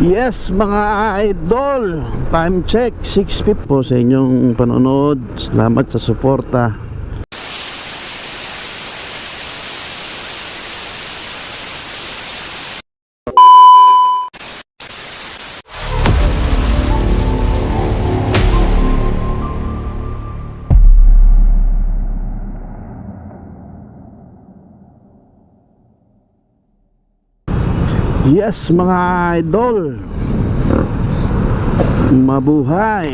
Yes mga idol. Time check 6.50 po sa inyong panonood. Salamat sa suporta Yes mga idol. Mabuhay.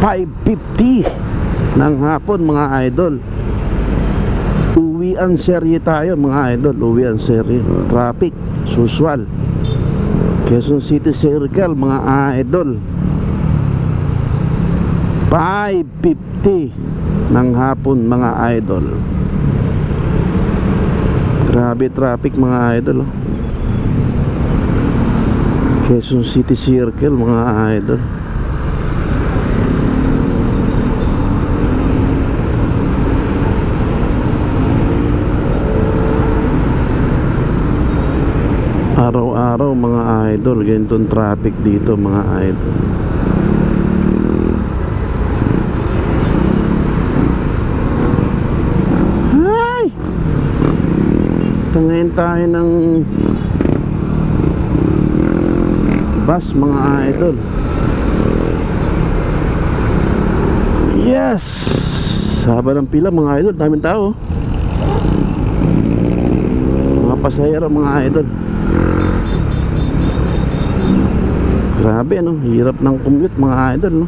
5.50 ng hapon mga idol. Uwian serye tayo mga idol. Uwian serye. Traffic, usual. Quezon City Circle mga idol. 5.50 ng hapon mga idol Grabe traffic mga idol oh. Quezon City Circle mga idol Araw-araw mga idol Ganitong traffic dito mga idol Ay! Tangayin tayo ng bus mga idol. Yes! Haba ng pila mga idol, daming tao. Mga pasahero mga idol. Grabe ano, hirap ng commute mga idol no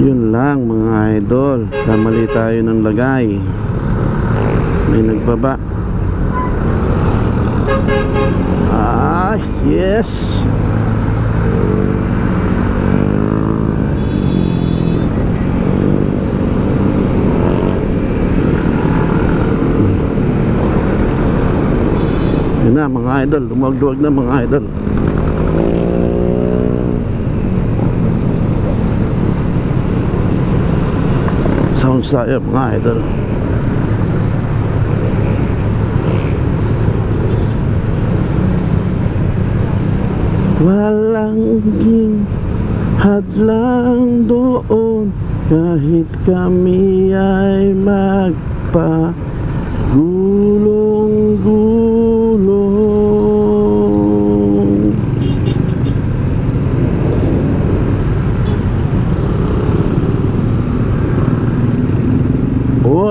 Yun lang mga idol. Kamali tayo ng lagay. May nagbaba. Ah, yes. Yun na mga idol. Lumag-luwag na mga idol Sounds tayo mga idol. Walang hadlang doon. Kahit kami ay magpa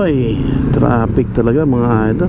Oy, traffic talaga mga idol.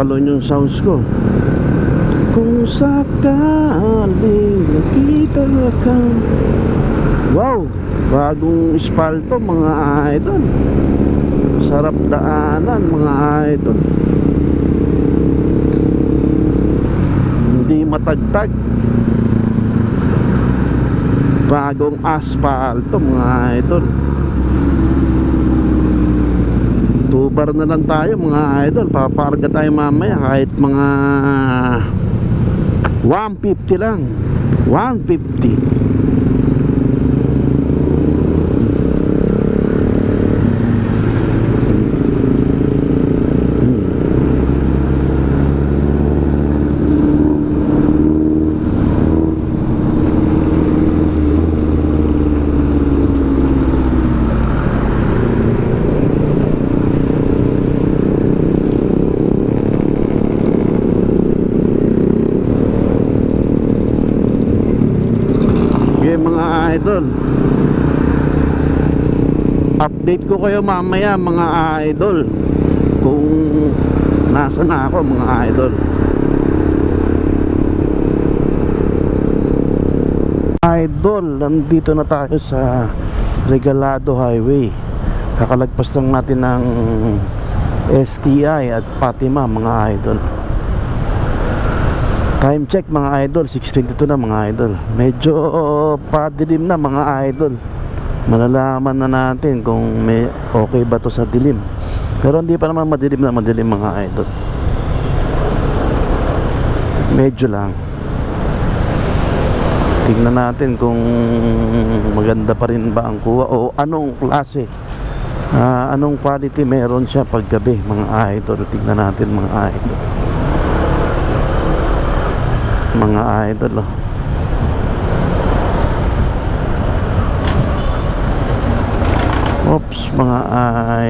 Tumatalon yung sounds ko. Kung sakaling nakita ka. Wow! Bagong espalto mga idol. Sarap daanan mga idol. Hindi matagtag. Bagong asfalto mga idol Tubar na lang tayo mga idol. Paparga tayo mamaya kahit mga 150 lang. 150 idol update ko kayo mamaya mga idol. Kung nasa na ako mga idol. Idol nandito na tayo sa Regalado Highway. Kakalagpas lang natin ng STI at Fatima mga idol. Time check mga idol. 6.22 na mga idol. Medyo padilim na mga idol malalaman na natin kung may okay ba to sa dilim. Pero hindi pa naman madilim na madilim mga idol. Medyo lang. Tingnan natin kung maganda pa rin ba ang kuha o anong klase ah, anong quality meron siya paggabi mga idol. Tingnan natin mga idol. Mga idol oh. Oops, mga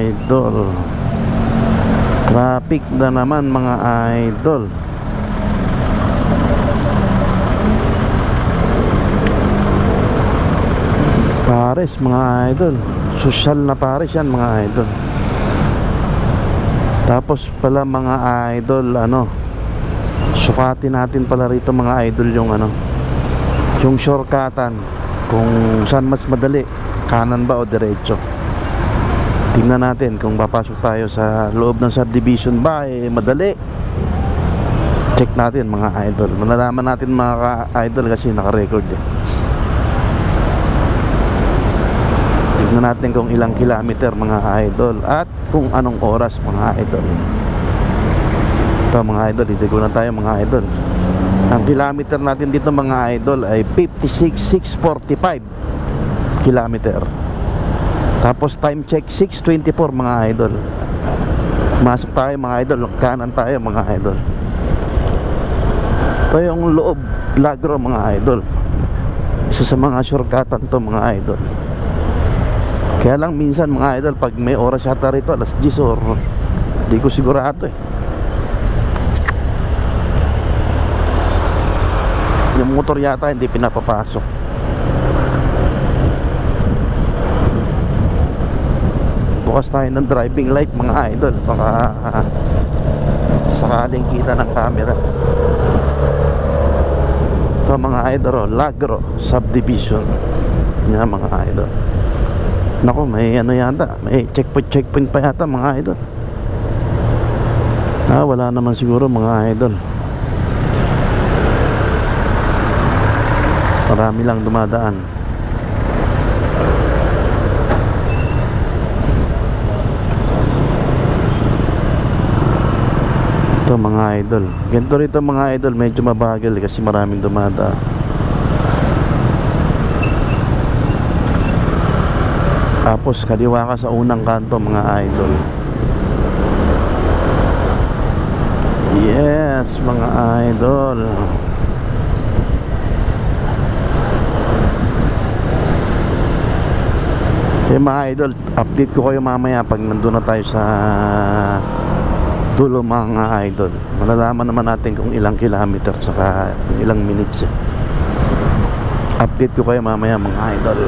idol. Traffic na naman mga idol. Pares mga idol. Social na pares yan mga idol. Tapos pala mga idol ano sukatin natin pala rito mga idol yung ano yung shortcutan kung saan mas madali kanan ba o diretso tingnan natin kung papasok tayo sa loob ng subdivision ba eh madali. Check natin mga idol. Malalaman natin mga idol kasi naka-record eh. Tingnan natin kung ilang kilometer mga idol at kung anong oras mga idol. Ito mga idol na tayo mga idol. Ang kilometer natin dito mga idol ay 56,645 kilometer tapos time check 6.24 mga idol. Masok tayo mga idol. Kanan tayo mga idol. Ito yung loob Lagro mga idol. Isa sa mga shortcutan to mga idol. Kaya lang minsan mga idol Pag may oras yata rito Alas 10 or Di ko sigurado eh. Yung motor yata hindi pinapapasok bukas tayo ng driving light mga idol. Baka ah, sakaling kita ng camera. Ito mga idol oh, Lagro subdivision. Nga mga idol. Nako, may ano yata may checkpoint checkpoint pa yata mga idol. Ah, wala naman siguro mga idol. Marami lang dumadaan Ito mga idol. Ganito rito mga idol, medyo mabagal kasi maraming dumadaan. Tapos kaliwa ka sa unang kanto mga idol. Yes, mga idol. Eh mga idol, update ko kayo mamaya pag nandun na tayo sa dulo mga idol. Malalaman naman natin kung ilang kilometer saka ilang minutes eh. update ko kayo mamaya mga idol.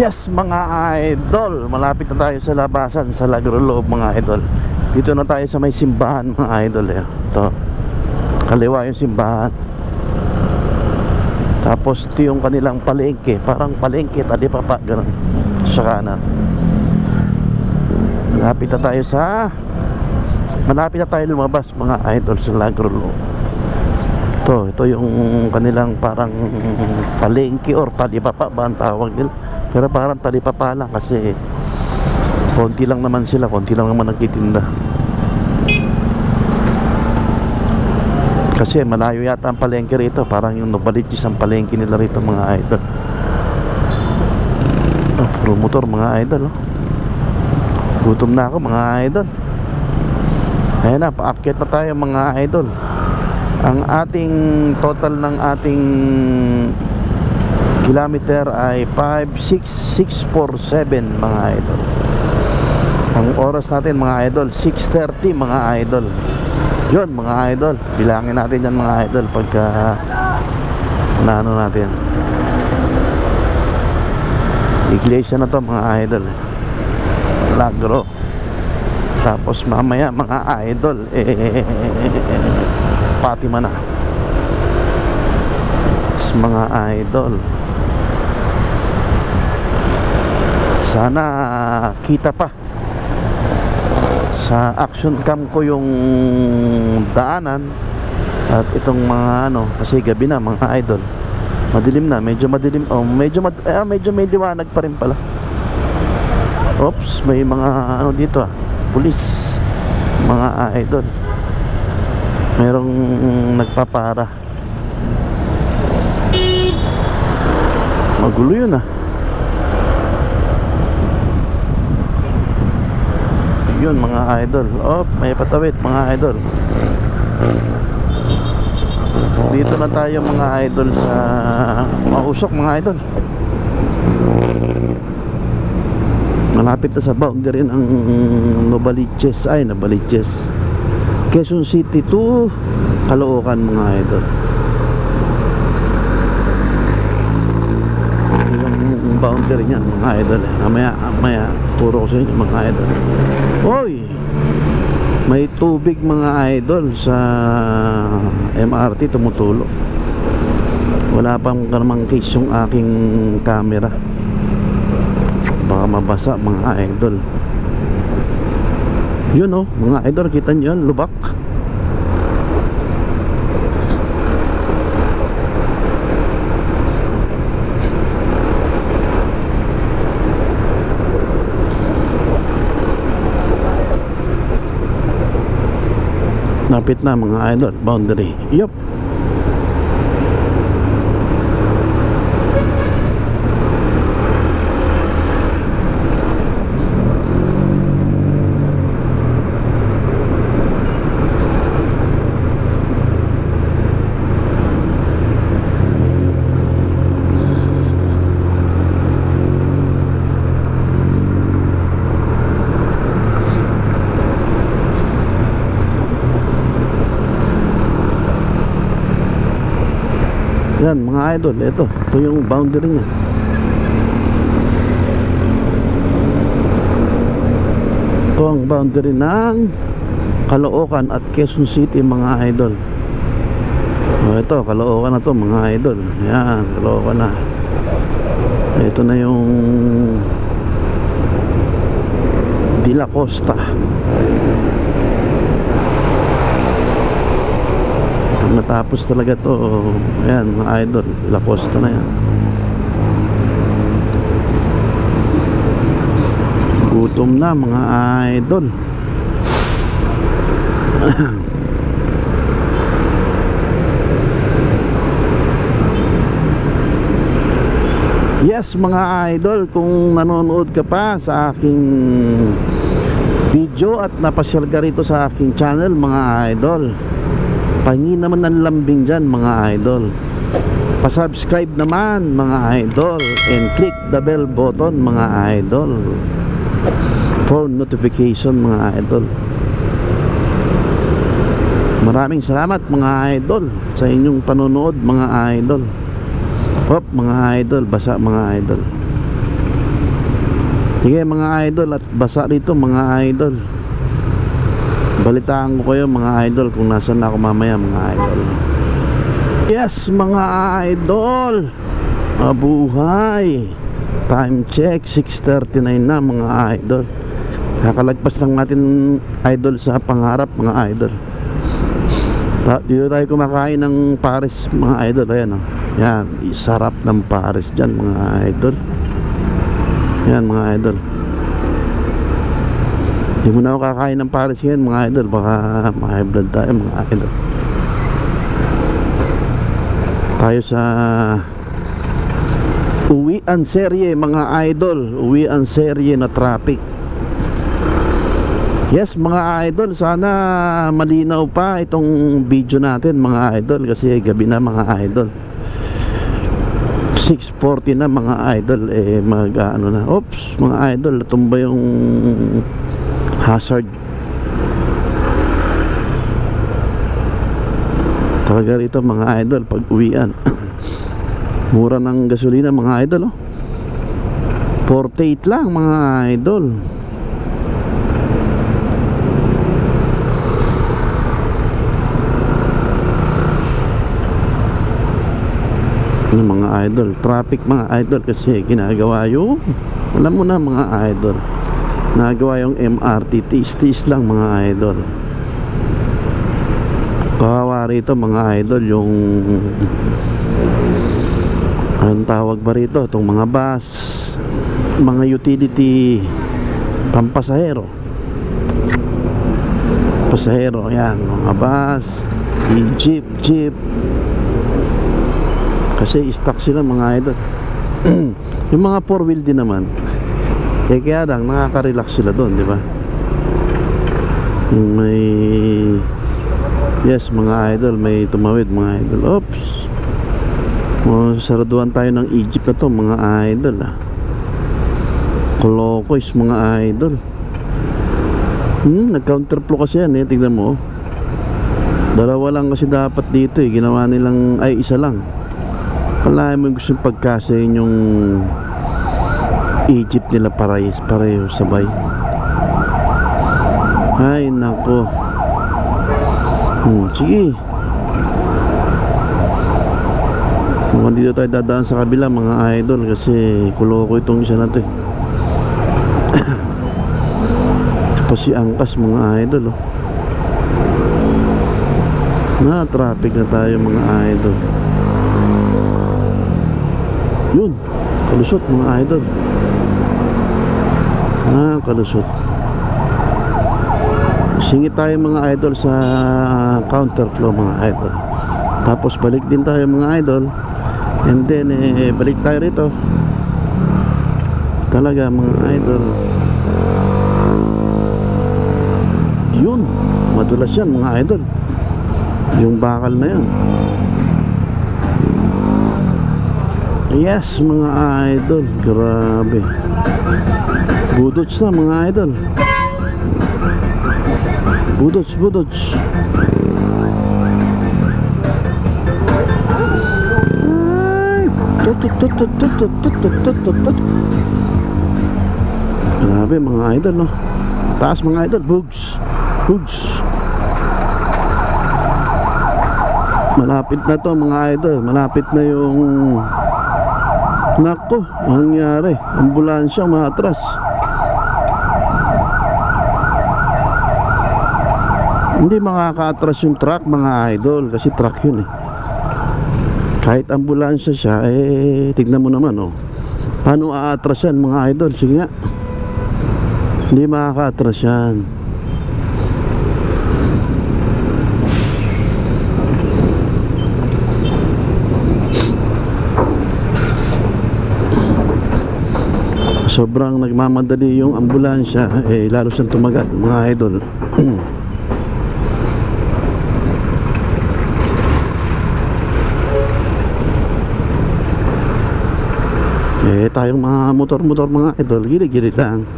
Yes mga idol. Malapit na tayo sa labasan sa Lagro Loob mga idol. Dito na tayo sa may simbahan mga idol eh. ito. Kaliwa yung simbahan. Tapos ito yung kanilang palengke. Parang palengke, talipapa, ganun Sa kanan Malapit na tayo sa Malapit na tayo lumabas Mga idol sa Lagro Ito, ito yung kanilang parang Palengke or talipapa ba ang tawag nila? Pero parang talipapa lang kasi Konti lang naman sila Konti lang naman nagtitinda. Kasi malayo yata ang palengke rito Parang yung Novaliches ang palengke nila rito mga idol oh, Puro motor mga idol oh. Gutom na ako mga idol. Ayan na, paakyat na tayo mga idol. Ang ating total ng ating kilometer ay 56647 mga idol. Ang oras natin mga idol 6.30 mga idol. Yun mga idol. Bilangin natin yan mga idol pagka naano natin iglesia na to mga idol eh. Lagro. Tapos mamaya mga idol eh Fatima na. Tapos mga idol sana kita pa. Sa action cam ko yung daanan at itong mga ano kasi gabi na mga idol madilim na medyo madilim oh, medyo mad, eh, medyo may liwanag pa rin pala. Oops, may mga ano dito ah pulis. Mga idol. Merong nagpapara. Magulo yun ah. Yun mga idol. Oh may patawid mga idol dito na tayo mga idol sa mausok mga idol. Malapit na sa boundary ng Novaliches. Ay Novaliches. Quezon City to Caloocan mga idol. Yung boundary niyan mga idol eh. mamaya, mamaya turo ko sa inyo mga idol. Hoy may tubig mga idol sa MRT tumutulo. Wala pang kanamang case yung aking camera. Baka mabasa mga idol. Yun oh mga idol kita nyo lubak Napit na mga idol, boundary. Yup. Yan mga idol, ito, ito yung boundary niya. Ito ang boundary ng Caloocan at Quezon City mga idol. O ito, Caloocan na to mga idol. Yan, Caloocan na. Ito na yung De La Costa. Pag natapos talaga to, ayan, mga idol, La Costa na yan. Gutom na mga idol. Yes mga idol, kung nanonood ka pa sa aking video at napasyal ka rito sa aking channel mga idol Pahingi naman ng lambing dyan mga idol. Pasubscribe naman mga idol. And click the bell button mga idol. For notification mga idol. Maraming salamat mga idol Sa inyong panonood mga idol. Hop mga idol, basa mga idol. Sige mga idol at basa rito mga idol Balitaan ko kayo mga idol kung nasan na ako mamaya mga idol. Yes mga idol! Mabuhay! Time check 6.39 na mga idol. Kakalagpas lang natin idol sa pangarap mga idol. Ta- Dito tayo kumakain ng Paris mga idol. Ayan o Yan Sarap ng Paris dyan mga idol. Yan mga idol Hindi mo na ako kakain ng Paris ngayon mga idol. Baka ma-high blood tayo mga idol. Tayo sa Uwian serye mga idol. Uwian serye na traffic. Yes mga idol Sana malinaw pa itong video natin mga idol Kasi gabi na mga idol. 6.40 na mga idol. Eh mag ano na Oops mga idol Natumba yung hazard Talaga rito mga idol Pag uwian Mura ng gasolina mga idol oh. 48 lang mga idol. Yung mga idol, traffic mga idol kasi ginagawa yung alam mo na mga idol. Nagawa yung MRT, tis-tis lang mga idol. Kawawa rito mga idol yung anong tawag ba rito? Itong mga bus, mga utility pampasahero. Pasahero, yan, mga bus, i-jeep, jeep. Kasi stuck sila mga idol. yung mga four wheel din naman. Eh kaya lang, nakaka-relax sila doon, di ba? May Yes, mga idol, may tumawid mga idol. Oops. Oh, saraduan tayo ng Egypt na to, mga idol ah. Kolokoys, mga idol. Hmm, nag-counterflow kasi yan eh, tignan mo. oh. Dalawa lang kasi dapat dito eh, ginawa nilang, ay isa lang. Wala mo gusto pagkasayin yung Egypt nila parehas, pareho sabay. Ay, nako. Hmm, sige. Mukhang dito tayo dadaan sa kabila mga idol kasi kuloko itong isa na to eh. Tapos si Angkas mga idol oh. Na traffic na tayo mga idol. Yun, kalusot mga idol. Ah, kalusot. Singit tayo mga idol sa counterflow mga idol. Tapos balik din tayo mga idol. And then eh, balik tayo rito. Talaga mga idol. Yun, madulas yan mga idol. Yung bakal na yan. Yes mga idol. Grabe. Budots na mga idol. Budots budots Grabe mga idol no? Taas mga idol. Bugs. Bugs. Malapit na to mga idol. Malapit na yung Nako, ang nangyari? Ambulansya matras. Hindi makaka-atras yung truck mga idol kasi truck yun eh. Kahit ambulansya siya, eh tignan mo naman oh. Paano aatras yan mga idol? Sige nga. Hindi makaka-atras yan. Sobrang nagmamadali yung ambulansya eh lalo siyang tumagat mga idol. Eh tayong mga motor-motor mga idol gilid-gilid lang.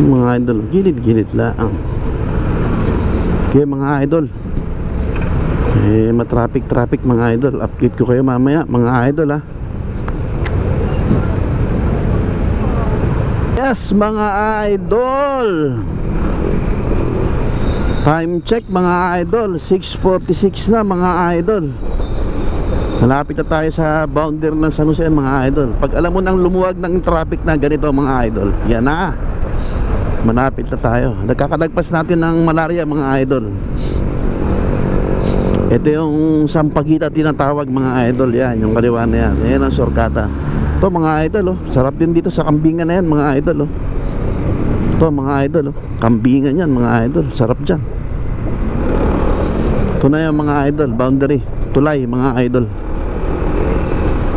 Mga idol gilid-gilid lang. Kaya mga idol. Eh matraffic-traffic mga idol. Update ko kayo mamaya mga idol ah Yes, mga idol. Time check mga idol, 6:46 na mga idol. Malapit na tayo sa boundary ng San Jose mga idol. Pag alam mo nang lumuwag ng traffic na ganito mga idol, yan na. Malapit na tayo. Nagkakalagpas natin ng malaria mga idol. Ito yung sampagita tinatawag mga idol yan, yung kaliwa na yan. Yan ang shortcuta. Ito mga idol oh. Sarap din dito sa kambingan na yan mga idol oh. Ito mga idol oh. Kambingan yan mga idol. Sarap dyan. Ito na yung mga idol. Boundary. Tulay mga idol.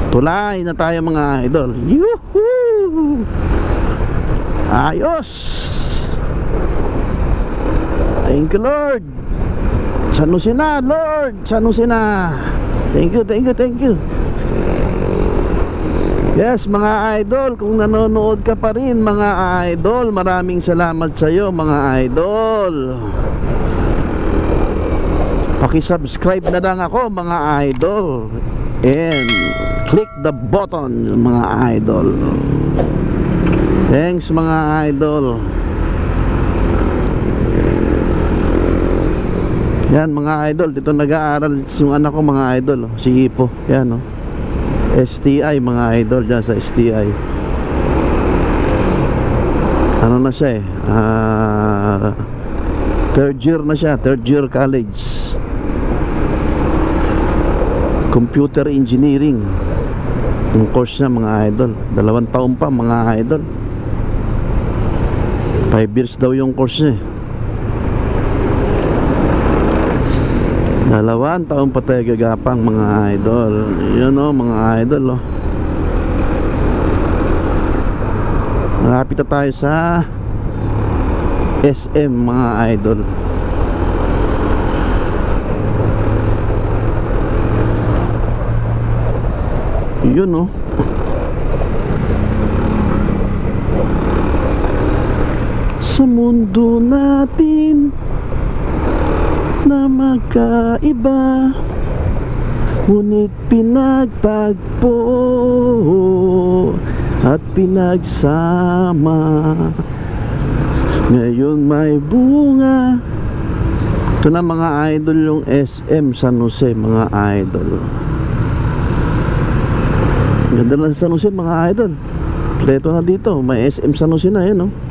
Tulay na tayo mga idol. Yuhuu! Ayos! Thank you Lord! San Jose na Lord! San Jose na! Thank you, thank you, thank you. Yes, mga idol, kung nanonood ka pa rin, mga idol, maraming salamat sa iyo, mga idol. Paki-subscribe na lang ako, mga idol. And click the button mga idol. Thanks mga idol. Yan mga idol, dito nag-aaral yung anak ko mga idol, si Ipo. Yan oh. STI mga idol dyan sa STI. Ano na siya eh? Ah, third year na siya, third year college. Computer engineering. Yung course niya mga idol. Dalawang taon pa mga idol. Five years daw yung course niya Dalawang taon pa tayo gagapang mga idol. Yun o mga idol oh. Malapit na tayo sa SM mga idol. Yun oh. Sa mundo natin na magkaiba. Ngunit pinagtagpo at pinagsama. Ngayon may bunga. Ito na mga idol yung SM San Jose mga idol. Ganda sa San Jose mga idol. Pleto na dito. May SM San Jose na yun oh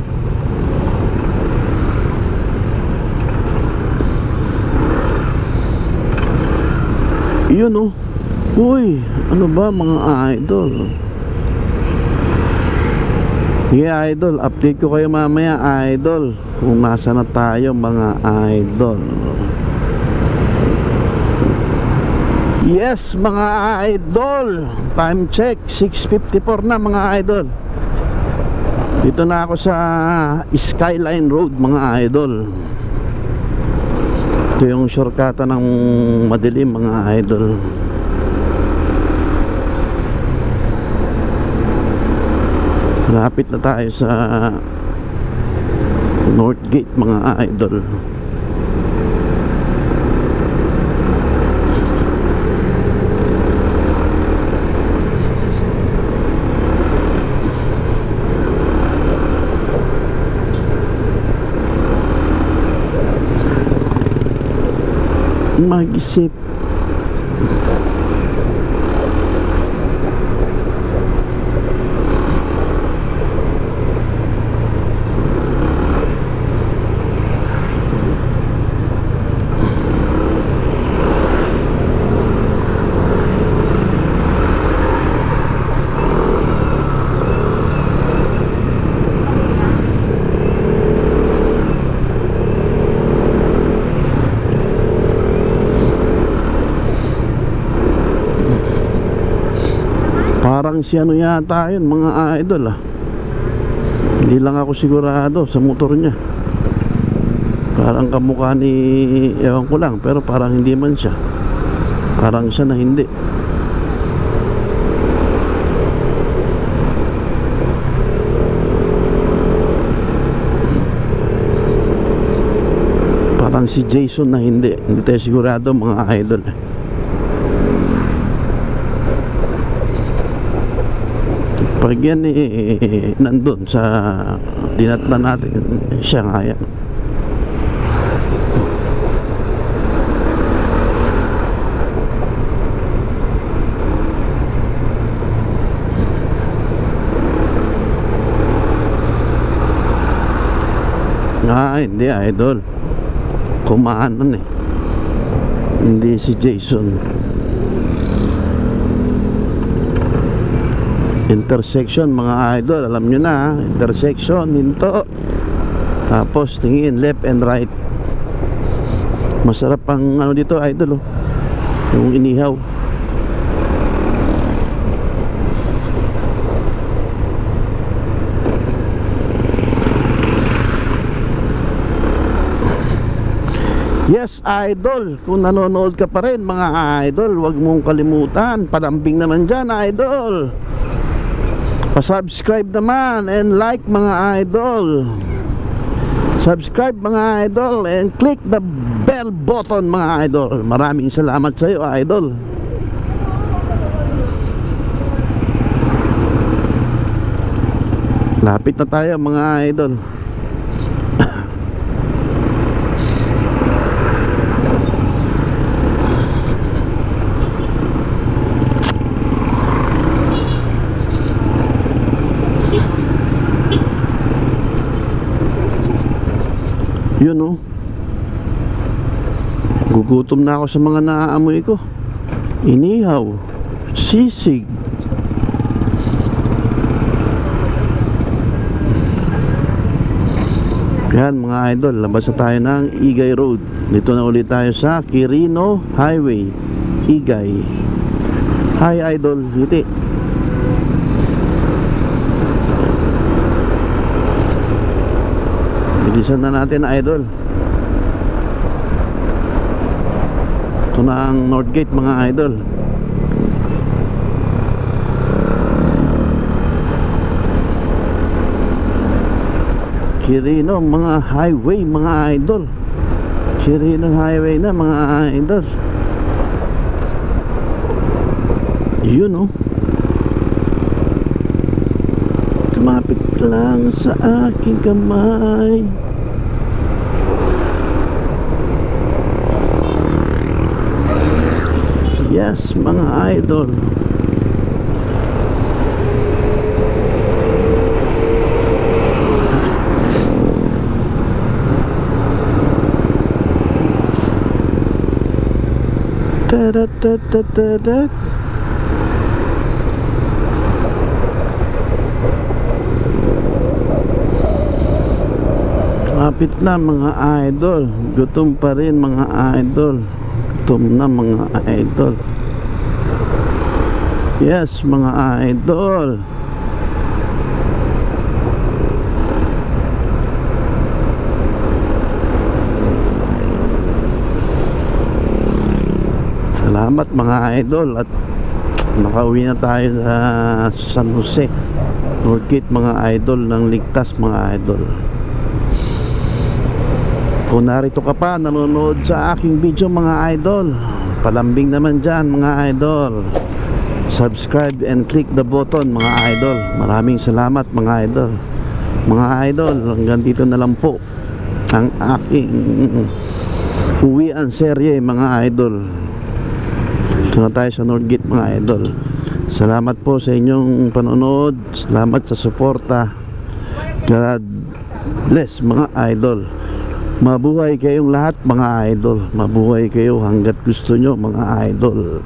Yun oh. Uy, ano ba mga idol? Sige idol, update ko kayo mamaya idol. Kung nasa na tayo mga idol. Yes mga idol. Time check 6.54 na mga idol. Dito na ako sa Skyline Road mga idol ito yung shortcuta ng madilim mga idol. Lapit na tayo sa North Gate mga idol mag-isip Parang si ano yata yun mga idol ah. Hindi lang ako sigurado sa motor niya. Parang kamukha ni Ewan ko lang pero parang hindi man siya. Parang siya na hindi. Parang si Jason na hindi. Hindi tayo sigurado mga idol eh pag yan eh, nandun sa dinatna natin siya nga yan Ah, hindi idol. Kumaanan eh. Hindi si Jason. Intersection mga idol alam nyo na intersection hinto tapos tingin left and right masarap ang ano dito idol oh. yung inihaw Yes, idol. Kung nanonood ka pa rin, mga idol, huwag mong kalimutan. Palambing naman dyan, idol. Pasubscribe naman and like mga idol. Subscribe mga idol and click the bell button mga idol. Maraming salamat sa iyo idol. Lapit na tayo mga idol. Gugutom na ako sa mga naaamoy ko. Inihaw. Sisig. Yan mga idol, labas na tayo ng Igay Road. Dito na ulit tayo sa Quirino Highway, Igay. Hi idol, ngiti. Bilisan na natin idol. Ito na ang North Gate mga idol. Quirino mga highway mga idol. Quirino highway na mga idol. Yun oh. Kumapit lang sa aking kamay Yes mga idol. Da-da-da-da-da-da. Kapit na mga idol. Gutom pa rin mga idol. Gutom na mga idol Yes mga idol. Salamat mga idol. At nakauwi na tayo sa San Jose. Northgate mga idol ng ligtas mga idol. Kung narito ka pa nanonood sa aking video mga idol. Palambing naman dyan mga idol Subscribe and click the button mga idol Maraming salamat mga idol Mga idol hanggang dito na lang po Ang aking Uwian serye mga idol ito na tayo sa Northgate mga idol. Salamat po sa inyong panonood. Salamat sa suporta. God bless mga idol. Mabuhay kayong lahat mga idol. Mabuhay kayo hanggat gusto nyo mga idol.